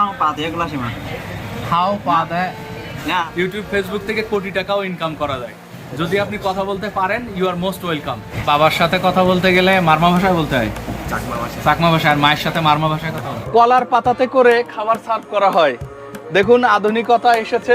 হাও পা দিয়ে এগুলো সীমা। হাও পা দেয় না। ইউটিউব ফেসবুক থেকে কোটি টাকাও ইনকাম করা যায়। যদি আপনি কথা বলতে পারেন ইউ আর মোস্ট ওয়েলকাম বাবার সাথে কথা বলতে গেলে মারমা ভাষায় বলতে হয়। চাকমা ভাষা ভাষায় আর মায়ের সাথে মারমা ভাষায় কথা কলার পাতাতে করে খাবার সার্ভ করা হয়। দেখুন আধুনিকতা এসেছে।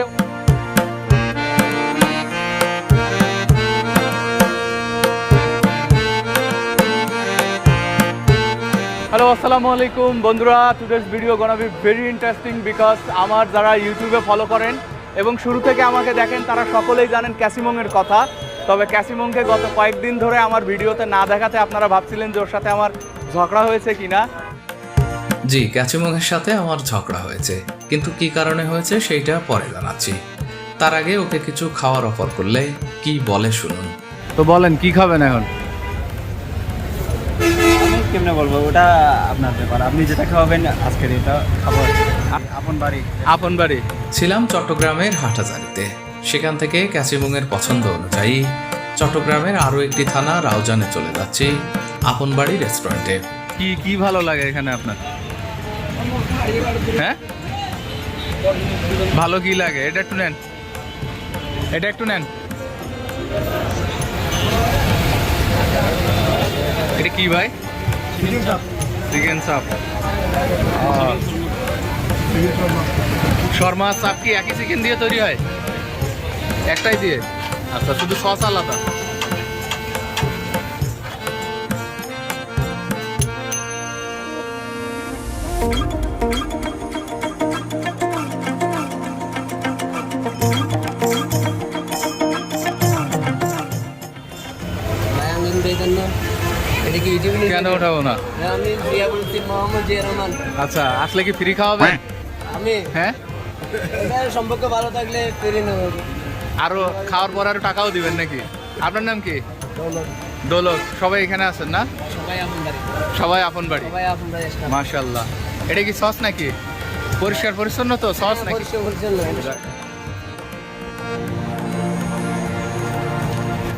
হ্যালো আসসালামু আলাইকুম বন্ধুরা। Today's video gonna be very interesting because আমার যারা ইউটিউবে ফলো করেন এবং শুরু থেকে আমাকে দেখেন তারা সকলেই জানেন ক্যাসিমংয়ের কথা। তবে ক্যাসিমংকে গত কয়েকদিন ধরে আমার ভিডিওতে না দেখাতে আপনারা ভাবছিলেন যে ওর সাথে আমার ঝগড়া হয়েছে কিনা। জি ক্যাচিমংয়ের সাথে আমার ঝগড়া হয়েছে। কিন্তু কি কারণে হয়েছে সেইটা পরে জানাচ্ছি। তার আগে ওকে কিছু খাওয়ার অফার করলে কি বলে শুনুন। তো বলেন কি খাবেন এখন? কেমনে বলব? ওটা আপনার ব্যাপার। আপনি যেটা খাওয়াবেন আজকের এটা খাব। আ- আপন বাড়ি। আপন বাড়ি। ছিলাম চট্টগ্রামের হাটাজারিতে সেখান থেকে ক্যাচিমংয়ের পছন্দ অনুযায়ী চট্টগ্রামের আরও একটি থানা রাউজানে চলে যাচ্ছি আপনবাড়ি রেস্টুরেন্টে। কি কি ভালো লাগে এখানে আপনার? হ্যাঁ? ভালো কি লাগে? এটা একটু নেন। এটা একটু নেন। এটা কি ভাই? চিকেন চাপ শর্মা চাপ কি একই চিকেন দিয়ে তৈরি হয়? একটাই দিয়ে? আচ্ছা শুধু সস আলাদা। এটা কি ইউটিউবে কেন ওঠাবো না? আমি জিয়া মোহাম্মদ জিয়া রহমান। আচ্ছা আসলে কি ফ্রি খাওয়াবে আমি? হ্যাঁ? সম্পর্ক ভালো থাকলে ফিরে নেব। আরও খাওয়ার পর আরও টাকাও দিবেন নাকি? আপনার নাম কি? দোলক সবাই এখানে আছেন না? সবাই আপন বাড়ি। সবাই আপন বাড়ি? সবাই আপন বাড়ি স্টাফ এটা কি সস নাকি? পরিষ্কার পরিচ্ছন্ন তো? সস নাকি? পরিষ্কার পরিচ্ছন্ন।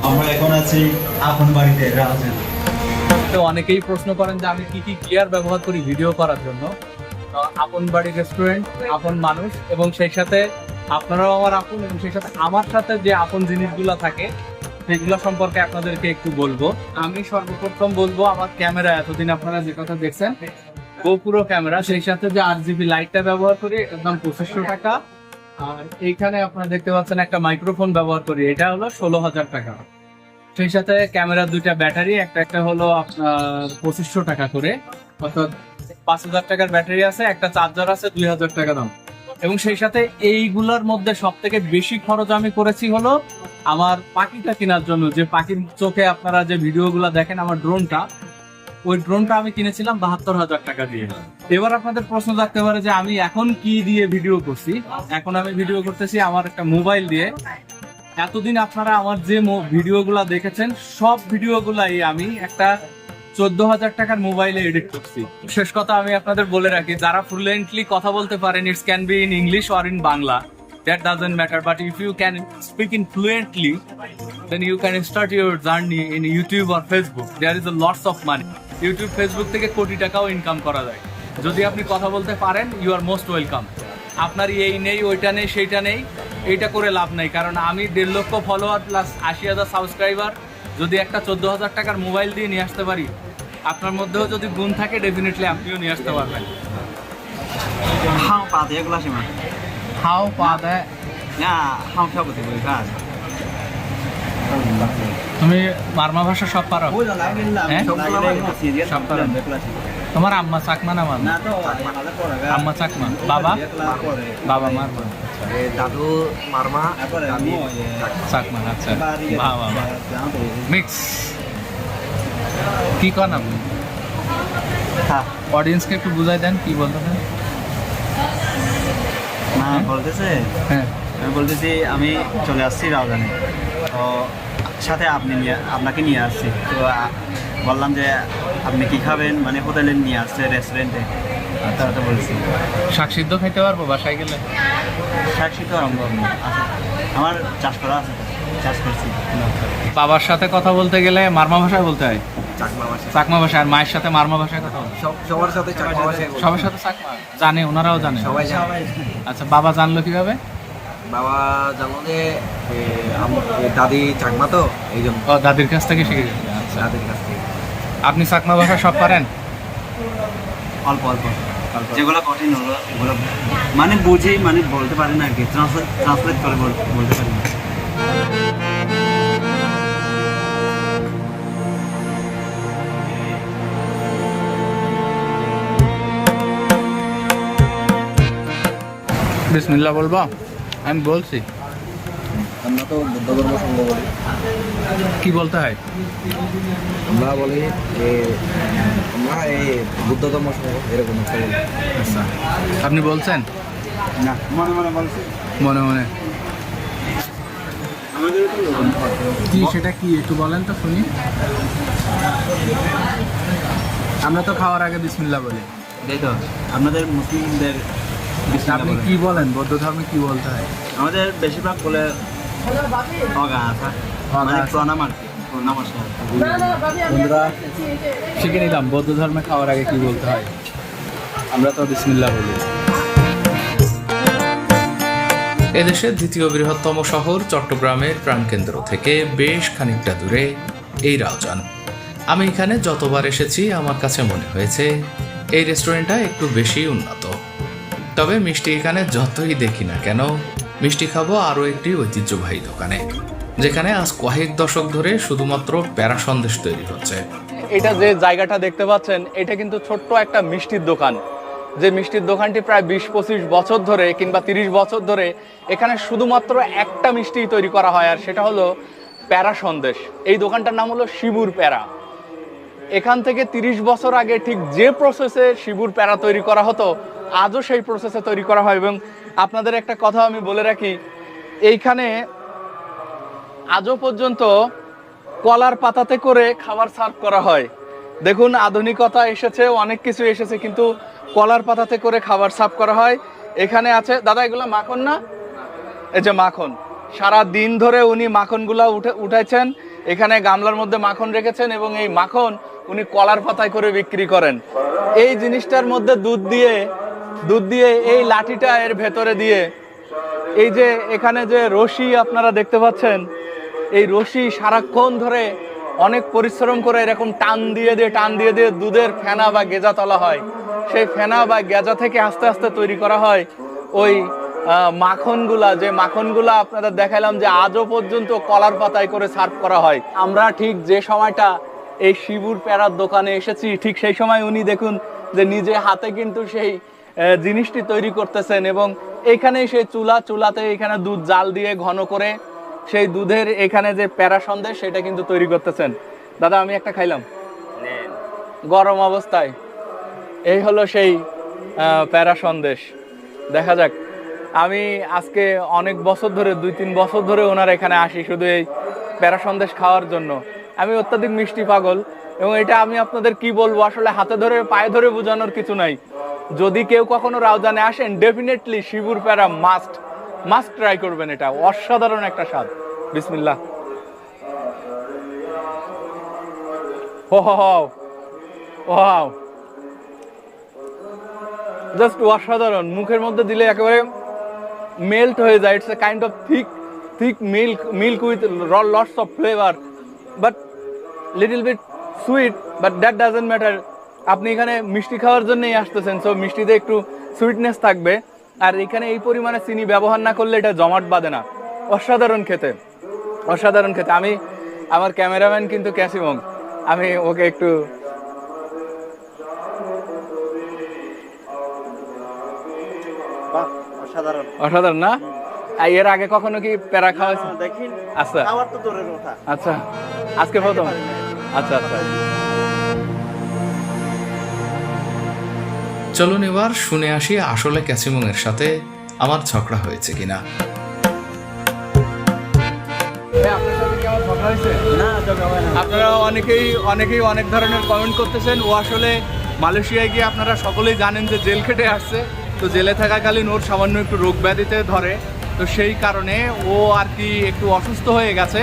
আমরা এখন আছি আপন বাড়িতে রাজেন তো অনেকেই প্রশ্ন করেন যে আমি কি কি গিয়ার ব্যবহার করি ভিডিও করার জন্য। আপন বাড়ি রেস্টুরেন্ট আপন মানুষ এবং সেই সাথে আপনারাও আমার আপন এবং সেই সাথে আমার সাথে যে আপন জিনিসগুলো থাকে, সেগুলো সম্পর্কে আপনাদেরকে একটু বলব। আমি সর্বপ্রথম বলব, আমার ক্যামেরা এতদিন আপনারা যে কথা দেখছেন গোপুরো ক্যামেরা সেই সাথে যে আট জিবি লাইটটা ব্যবহার করি, এটার দাম পঁচিশশো টাকা। আর এইখানে আপনারা দেখতে পাচ্ছেন একটা মাইক্রোফোন ব্যবহার করি, এটা হলো ষোলো হাজার টাকা। সেই সাথে ক্যামেরা দুইটা ব্যাটারি, একটা একটা হলো আপনার পঁচিশশো টাকা করে। অর্থাৎ পাঁচ হাজার টাকার ব্যাটারি আছে, একটা চার্জার আছে, দুই হাজার টাকা দাম। এবং সেই সাথে এইগুলোর মধ্যে সব থেকে বেশি খরচ আমি করেছি হলো আমার পাখিটা কেনার জন্য। যে পাখির চোখে আপনারা যে ভিডিওগুলো দেখেন আমার ড্রোনটা, ওই ড্রোনটা আমি কিনেছিলাম বাহাত্তর হাজার টাকা দিয়ে। এবার আপনাদের প্রশ্ন থাকতে পারে যে আমি এখন কি দিয়ে ভিডিও করছি? এখন আমি ভিডিও করতেছি আমার একটা মোবাইল দিয়ে। এতদিন আপনারা আমার যে ভিডিওগুলো দেখেছেন, সব ভিডিওগুলাই আমি একটা চোদ্দ হাজার টাকার মোবাইলে এডিট করছি। শেষ কথা আমি আপনাদের বলে রাখি, যারা ফ্লুয়েন্টলি কথা বলতে পারেন it's can be in English or in Bangla that doesn't matter but if you can speak in fluently then you can start your journey in YouTube R Facebook there is a lots of money YouTube Facebook থেকে কোটি টাকাও income করা যায়। যদি আপনি কথা বলতে পারেন you R most welcome আপনার এই নেই, ওইটা নেই, সেইটা নেই। এইটা করে লাভ নাই কারণ আমি দেড় লক্ষ ফলোয়ার প্লাস আশি হাজার সাবস্ক্রাইবার যদি একটা চোদ্দ হাজার টাকার মোবাইল দিয়ে নিয়ে আসতে পারি আপনার মধ্যেও যদি গুণ থাকে ডেফিনেটলি আপনিও নিয়ে আসতে পারবেন। হাও পা দিয়ে এগুলো সীমা হাও পা দেয় না হাও খাব তো বলি কাজ। তুমি মারমা ভাষা সব পারো? হ্যাঁ? সব। তোমার আম্মা চাকমা না মারমা আম্মা চাকমা। বাবা? বাবা মারমা দাদু মারমা আমি চাকমা। আচ্ছা। বাবা মিক্স কি কন আপনি? হ্যাঁ। অডিয়েন্সকে একটু বুঝাই দেন কি বলতে? না বলতেছে? হ্যাঁ। আমি বলতেছি আমি চলে আসছি রাজধানী। তো সাথে আপনি নিয়ে আপনাকে নিয়ে আসছি। তো বললাম যে আপনি কি খাবেন? মানে হোটেলে নিয়ে আসছে রেস্টুরেন্টে তারা তো বলছি। শাক সিদ্ধ খাইতে পারব বাসায় গেলে? সাক্ষী তো আরম্ভ আছে আমার চাষ করা আছে। চাষ করছি। বাবার সাথে কথা বলতে গেলে মারমা ভাষায় বলতে হয়? চাকমা ভাষা চাকমা ভাষা আর মায়ের সাথে মারমা ভাষায় কথা বলে সবার সাথে সবার সাথে চাকমা? জানে ওনারাও জানে। সবাই জানে। আচ্ছা বাবা জানলো কীভাবে? বাবা জানো যে দাদি চাকমা তো এই জন্য। দাদির কাছ থেকে শিখে আচ্ছা দাদির কাছ থেকে। আপনি চাকমা ভাষা সব পারেন? অল্প অল্প। যেগুলো কঠিন হলো ওগুলো মানে বুঝে মানে বলতে পারি না আর কি ট্রান্সলেট করে বল- বলতে পারি না। বিসমিল্লা বলবা? আমি বলছি। আমরা তো বুদ্ধ ধর্ম সংঘ বলি। কি বলতে হয়? আমরা বলি যে আমরা এই বুদ্ধ ধর্ম সংঘ এরকম একটা বলি। আচ্ছা। আপনি বলছেন? না মনে মনে বলছি। মনে মনে। কি সেটা কি একটু বলেন তো শুনি। আমরা তো খাওয়ার আগে বিসমিল্লা বলি। এই তো। আপনাদের মুসলিমদের বিসমিল্লাহ আপনি বলে। কি বলেন? বৌদ্ধ ধর্মে কি বলতে হয়? আমাদের বেশিরভাগ বলে শিখে নিলাম, বৌদ্ধ ধর্মে খাওয়ার আগে কি বলতে হয়? আমরা তো বিসমিল্লাহ বলি। এদেশের দ্বিতীয় বৃহত্তম শহর চট্টগ্রামের প্রাণকেন্দ্র থেকে বেশ খানিকটা দূরে এই রাউজান। আমি এখানে যতবার এসেছি, আমার কাছে মনে হয়েছে এই রেস্টুরেন্টটা একটু বেশি উন্নত। তবে মিষ্টি এখানে যতই দেখি না কেন মিষ্টি খাব আরও একটি ঐতিহ্যবাহী দোকানে, যেখানে আজ কয়েক দশক ধরে শুধুমাত্র প্যারা সন্দেশ তৈরি হচ্ছে। এটা যে জায়গাটা দেখতে পাচ্ছেন, এটা কিন্তু ছোট্ট একটা মিষ্টির দোকান। যে মিষ্টির দোকানটি প্রায় বিশ পঁচিশ বছর ধরে কিংবা তিরিশ বছর ধরে এখানে শুধুমাত্র একটা মিষ্টি তৈরি করা হয়, আর সেটা হলো প্যারা সন্দেশ। এই দোকানটার নাম হলো শিবুর প্যারা। এখান থেকে তিরিশ বছর আগে ঠিক যে প্রসেসে শিবুর প্যারা তৈরি করা হতো, আজও সেই প্রসেসে তৈরি করা হয় এবং আপনাদের একটা কথা আমি বলে রাখি। এইখানে আজও পর্যন্ত কলার পাতাতে করে খাবার সার্ভ করা হয়। দেখুন, আধুনিকতা এসেছে, অনেক কিছু এসেছে, কিন্তু কলার পাতাতে করে খাবার সার্ভ করা হয়। এখানে আছে, দাদা, এগুলো মাখন না? এই যে মাখন। সারা দিন ধরে উনি মাখনগুলা উঠে উঠাইছেন। এখানে গামলার মধ্যে মাখন রেখেছেন এবং এই মাখন উনি কলার পাতায় করে বিক্রি করেন। এই জিনিসটার মধ্যে দুধ দিয়ে দুধ দিয়ে এই লাঠিটা এর ভেতরে দিয়ে, এই যে এখানে যে রশি আপনারা দেখতে পাচ্ছেন, এই রশি সারাক্ষণ ধরে অনেক পরিশ্রম করে এরকম টান দিয়ে দিয়ে, টান দিয়ে দিয়ে দুধের ফেনা বা গেজা তলা হয়। সেই ফেনা বা গেজা থেকে আস্তে আস্তে তৈরি করা হয়। ওই মাখনগুলা, যে মাখনগুলা আপনাদের দেখালাম যে আজও পর্যন্ত কলার পাতায় করে সার্ভ করা হয়। আমরা ঠিক যে সময়টা এই শিবুর প্যারার দোকানে এসেছি, ঠিক সেই সময় উনি দেখুন যে নিজে হাতে কিন্তু সেই জিনিসটি তৈরি করতেছেন এবং এখানে সেই চুলা চুলাতে এখানে দুধ জাল দিয়ে ঘন করে সেই দুধের এখানে যে প্যারা সন্দেশ সেটা কিন্তু তৈরি করতেছেন। দাদা আমি একটা খাইলাম। গরম অবস্থায়। এই হলো সেই প্যারা সন্দেশ। দেখা যাক। আমি আজকে অনেক বছর ধরে দুই তিন বছর ধরে ওনার এখানে আসি শুধু এই প্যারা সন্দেশ খাওয়ার জন্য। আমি অত্যাধিক মিষ্টি পাগল এবং এটা আমি আপনাদের কি বলব? আসলে হাতে ধরে পায়ে ধরে বোঝানোর কিছু নাই। যদি কেউ কখনো রাউজানে আসেন ডেফিনেটলি শিবুর প্যারা মাস্ট মাস্ট ট্রাই করবেন এটা। অসাধারণ একটা স্বাদ। বিসমিল্লাহ। হো জাস্ট অসাধারণ। মুখের মধ্যে দিলে একেবারে মেল্ট হয়ে যায়। It's a kind of thick thick milk milk with lots of flavour but little bit sweet but that doesn't matter আপনি এখানে মিষ্টি খাওয়ার জন্যই আসতেছেন সো মিষ্টিতে একটু সুইটনেস থাকবে। আর এখানে এই পরিমাণে চিনি ব্যবহার না করলে এটা জমাট বাঁধে না। অসাধারণ খেতে অসাধারণ খেতে। আমি আমার ক্যামেরাম্যান কিন্তু ক্যাসিমং। আমি ওকে একটু অসাধারণ। অসাধারণ না? এর আগে কখনো কি প্যারা খাওয়া আচ্ছা। আচ্ছা। আজকে প্রথম? আচ্ছা আচ্ছা। চলুন এবার শুনে আসি আসলে ক্যাসিমংয়ের সাথে আমার ঝগড়া হয়েছে কিনা। না আপনারা অনেকেই অনেকেই অনেক ধরনের কমেন্ট করতেছেন। ও আসলে মালয়েশিয়ায় গিয়ে আপনারা সকলেই জানেন যে জেল খেটে আসছে। তো জেলে থাকাকালীন ওর সামান্য একটু রোগ ব্যাধিতে ধরে। তো সেই কারণে ও আর কি একটু অসুস্থ হয়ে গেছে।